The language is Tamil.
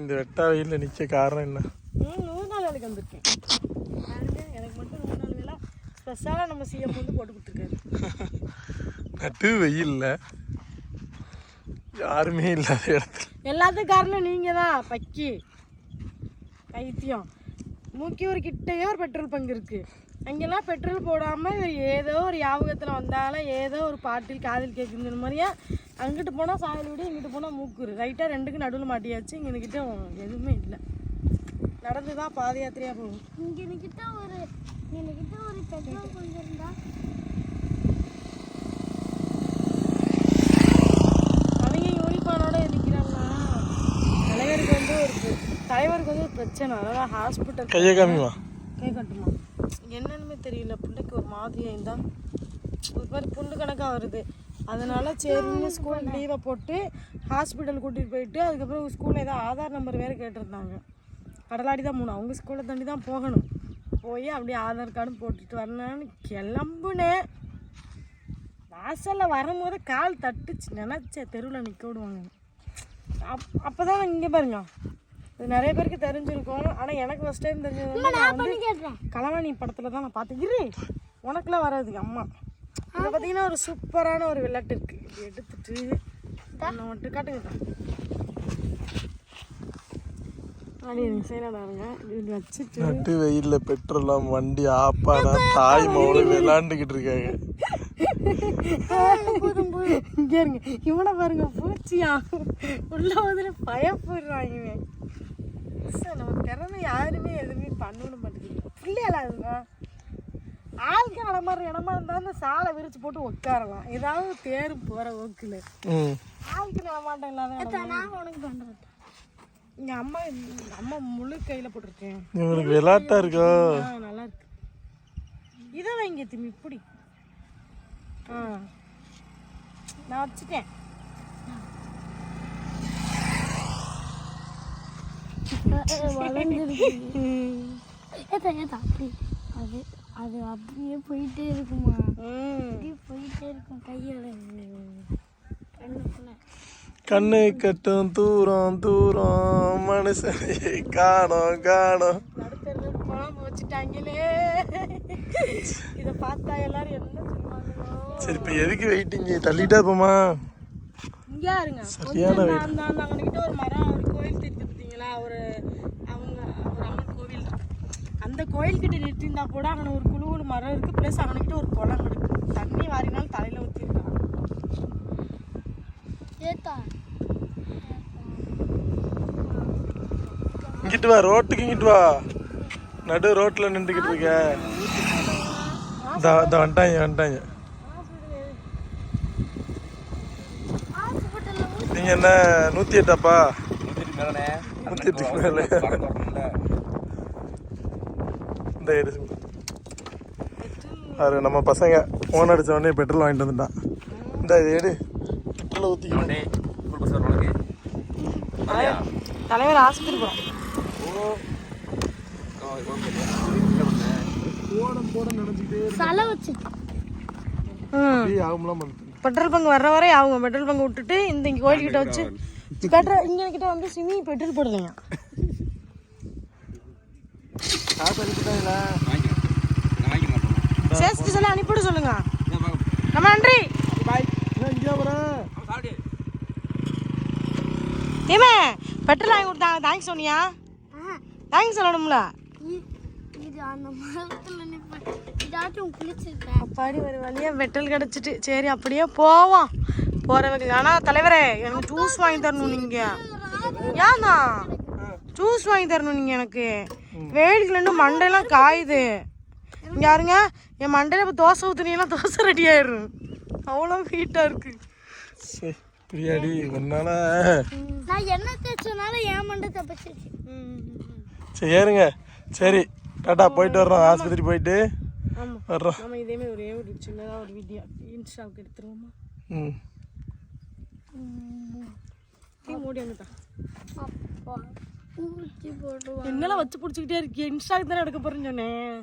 இந்த வெட்டா வெயில்ல நிக்க காரணம் என்ன? நூறு நாள் வேலைக்கு வந்திருக்கேன். எனக்கு மட்டும் நூறு நாள் வேலை. ஸ்பெஷலாக நம்ம சிஎம் வந்து போட்டு கொடுத்துருக்காரு. நட்டு வெயில்ல. யாருமே இல்லாத இடத்துல. எல்லாத்துக்கும் காரணம் நீங்கள் தான் பக்கி. பைத்தியம். மூக்கியூர் கிட்டேயே ஒரு பெட்ரோல் பங்கு இருக்குது அங்கெல்லாம் பெட்ரோல் போடாமல் ஏதோ ஒரு ஞாபகத்தில் வந்தாலும் ஏதோ ஒரு பாட்டில் காதில் கேட்குற மாதிரியா அங்கிட்டு போனால் சாயல் விடு இங்கிட்டு போனால் மூக்கூர் ரைட்டாக ரெண்டுக்கு நடுவில் மாட்டியாச்சு இங்கே கிட்ட எதுவுமே இல்லை. நடந்து தான் பாத யாத்திரையாக போகும் இங்க கிட்ட ஒரு கிட்ட ஒரு பெட்ரோல் பங்க் இருந்தா. அவங்க யூனிஃபார்மோட இருக்கிறாங்கன்னா தலைவருக்கு வந்து ஒரு தலைவருக்கு வந்து ஒரு பிரச்சனை. அதாவது ஹாஸ்பிட்டல் கையை காமிமா. கை கட்டுமா. என்னன்னுமே தெரியல. பிள்ளைக்கு ஒரு மாதிரியா இருந்தா ஒரு மாதிரி புண்ணு கணக்காக வருது. அதனால சரின்னு ஸ்கூல் லீவை போட்டு ஹாஸ்பிட்டல் கூட்டிகிட்டு போயிட்டு அதுக்கப்புறம் ஸ்கூலில் ஏதோ ஆதார் நம்பர் வேறு கேட்டிருந்தாங்க. கடலாடி தான் போகணும். அவங்க ஸ்கூலை தாண்டி தான் போகணும். போய் அப்படியே ஆதார் கார்டும் போட்டுட்டு வரலான்னு கிளம்புனேன். வாசலில் வரும்போது கால் தட்டுச்சு. நினச்சேன் தெருவில் நிற்க விடுவாங்க அப் அப்போ தான் இங்கே பாருங்க. இது நிறைய பேருக்கு தெரிஞ்சிருக்கும். ஆனால் எனக்கு ஃபஸ்ட் டைம் தெரிஞ்சது வந்து களவாணி படத்தில் தான் நான் பார்த்தேன். இரு உனக்குலாம் வராது அம்மா. இதில் பார்த்தீங்கன்னா ஒரு சூப்பரான ஒரு விளையாட்டு இருக்குது இது எடுத்துட்டு நான் மட்டும் காட்டுங்க நட்டு வெயில்ல பெட்ரோலாம் வண்டி ஆப்பாடா தாய் மவுளை விளாண்டுக்கிட்டு இருக்காங்க. இங்கே இருங்க. இவனை பாருங்க பூச்சியா? உள்ள வந்து பயப்படுறாங்க இவன். நம்ம திறமை யாருமே எதுவுமே பண்ண மாட்டேங்குது. பிள்ளைகளா அதுங்க ஆளுக்கு நடமாடுற இடமா இருந்தால் அந்த சாலை விரிச்சு போட்டு உட்காரலாம். ஏதாவது தேரும் போகிற ஓக்கில் ஆளுக்கு நடமாட்டம் இல்லாத நான் உனக்கு பண்றேன் இங்கே அம்மா அம்மா முழு கையில் போட்டிருக்கேன். இவனுக்கு விளாட்டா இருக்கா? ஆ நல்லா இருக்கு. இதை வைங்க திரும்பி இப்படி ஆ. நான் வச்சுட்டேன். வளர்ந்துருக்கு. ஏத்தா ஏத்தா அப்படி அது. அது அப்படியே போயிட்டே இருக்குமா? ம். அப்படியே போயிட்டே இருக்கும் கண்ணுக்குள்ள. கண்ணு கட்டும் தூரம் தூரம். மனுஷனை காணோம் காணோம். குழம்பு வச்சுட்டாங்களே. இதை பார்த்தா எல்லாரும் என்ன சரி இப்போ எதுக்கு வெயிட்டிங்க தள்ளிட்டா போமா இங்கே இருங்க சரியான அங்ககிட்ட ஒரு மரம் ஒரு கோயில் தெரியுது பார்த்தீங்களா ஒரு அவங்க ஒரு அம்மன் கோவில் இருக்கு அந்த கோயில்கிட்ட நிறுத்திருந்தா கூட அங்கே ஒரு குழு ஒரு மரம் இருக்கு. ப்ளஸ் அங்ககிட்ட ஒரு குளம் இருக்கு. தண்ணி வாரினாலும் தலையில ஊற்றிருக்காங்க ஏத்தா. இங்கிட்டு வா ரோட்டுக்கு இங்கிட்டு வா. நடு ரோட்ல நின்றுக்கிட்டு இருக்க. இந்த வந்துட்டாங்க வந்துட்டாங்க ஹாஸ்பிட்டல்ல நீங்க என்ன நூத்தி எட்டாப்பா? நூத்தி எட்டுக்கு மேல இந்த அது நம்ம பசங்க ஃபோன் அடிச்ச உடனே பெட்ரோல் வாங்கிட்டு வந்துட்டான். இந்த இது எடு. பெட்ரோல் ஊற்றிக்கணும் தலைவர் ஆஸ்பத்திரி போகிறோம் பெட்ரோல் பங்க் வர்ற வரை அவங்க பெட்ரோல் பங்க் விட்டுட்டு இந்த இங்கே கோயில்கிட்ட வச்சு பெட்ரோல் இங்கே கிட்ட வந்து சிமி பெட்ரோல் அனுப்பிட்டாங்களா சேர்த்து சொல்லி அனுப்பிவிட சொல்லுங்க நம்ம நன்றி பாய் பெட்ரோல் வாங்கி கொடுத்தாங்க தேங்க்ஸ் சொன்னியா தேங்க்ஸ் சொல்லணும்ல இ- அப்பாடி ஒரு வழியா பெட்ரோல் கிடச்சிட்டு சரி அப்படியே போவோம் போகிறவங்க ஆனால் தலைவரே எனக்கு ஜூஸ் வாங்கி தரணும் நீங்கள் ஏன்னா ஜூஸ் வாங்கி தரணும் நீங்கள் எனக்கு வேடிக்கலன்னு மண்டையெல்லாம் காயுது. இங்க யாருங்க என் மண்டையில் இப்போ தோசை ஊற்றுனீங்கன்னா தோசை ரெடி ஆயிடும் அவ்வளோ ஹீட்டாக இருக்குது சரி பிரியாடி ஒன்னால நான் என்ன தேய்ச்சனால ஏன் மண்டை தப்பிச்சிச்சு சரி ஏறுங்க. சரி டாட்டா போயிட்டு வர்றோம். ஆஸ்பத்திரி போயிட்டு ஆமாம் வர்றோம். நம்ம இதேமாதிரி ஒரே ஒரு சின்னதாக ஒரு வீடியோ இன்ஸ்டாவுக்கு எடுத்துருவோமா? ம். மூடி வந்துட்டான் அப்பா. என்னெல்லாம் வச்சு பிடிச்சிக்கிட்டே இருக்கேன் இன்ஸ்டாக்கு தானே எடுக்க போறேன்னு சொன்னேன்.